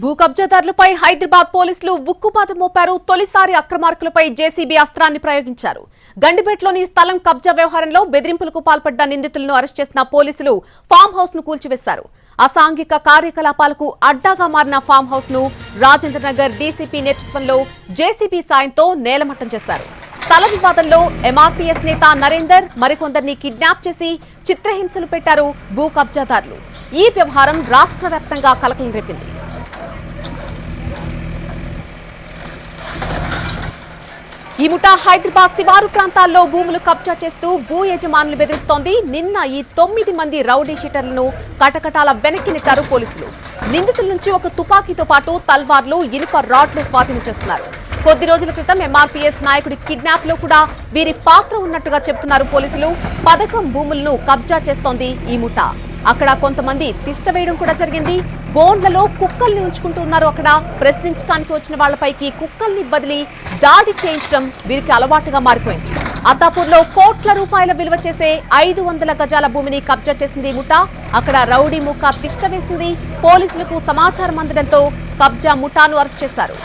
భూ కబ్జాదారులపై హైదరాబాద్ పోలీసులు ఉక్కుపాదం మోపారు. తొలిసారి అక్రమార్కులపై జేసీబీ అస్త్రాన్ని ప్రయోగించారు. గండిపేటలోని స్థలం కబ్జా వ్యవహారంలో బెదిరింపులకు పాల్పడ్డ నిందితులను అరెస్ట్ చేసిన పోలీసులు ఫామ్ హౌస్ను కూల్చివేశారు. అసాంఘిక కార్యకలాపాలకు అడ్డాగా మారిన ఫామ్ హౌస్ను రాజేంద్రనగర్ డీసీపీ నేతృత్వంలో జేసీబీ సాయంతో నేలమట్టం చేశారు. స్థల వివాదంలో ఎంఆర్పీఎస్ నేత నరేందర్ మరికొందరిని కిడ్నాప్ చేసి చిత్రహింసలు పెట్టారు భూ కబ్జాదారులు. ఈ వ్యవహారం రాష్ట్ర వ్యాప్తంగా కలకలం రేపింది. ఈ ముఠా హైదరాబాద్ శివారు ప్రాంతాల్లో భూములు కబ్జా చేస్తూ భూ యజమానులు బెదిరిస్తోంది. నిన్న ఈ తొమ్మిది మంది రౌడీ షీటర్లను కటకటాల వెనక్కి నెట్టారు పోలీసులు. నిందితుల నుంచి ఒక తుపాకీతో పాటు తల్వార్లు ఇనుప రాడ్లు స్వాధీనం చేస్తున్నారు. కొద్ది రోజుల క్రితం ఎంఆర్పీఎస్ నాయకుడి కిడ్నాప్లో కూడా వీరి పాత్ర ఉన్నట్టుగా చెబుతున్నారు పోలీసులు. పథకం భూములను కబ్జా చేస్తోంది ఈ ముఠ. అక్కడ కొంతమంది తిష్ట వేయడం కూడా జరిగింది. బోన్లలో కుక్కల్ని ఉంచుకుంటూ ఉన్నారు అక్కడ. ప్రశ్నించడానికి వచ్చిన వాళ్ళపైకి కుక్కల్ని బదిలి దాడి చేయించడం వీరికి అలవాటుగా మారిపోయింది. అత్తాపూర్లో కోట్ల రూపాయల విలువ చేసే ఐదు వందల గజాల భూమిని కబ్జా చేసింది ఈ ముఠా. అక్కడ రౌడీ ముక్క తిష్ట వేసింది. పోలీసులకు సమాచారం అందడంతో కబ్జా ముఠాను అరెస్ట్ చేశారు.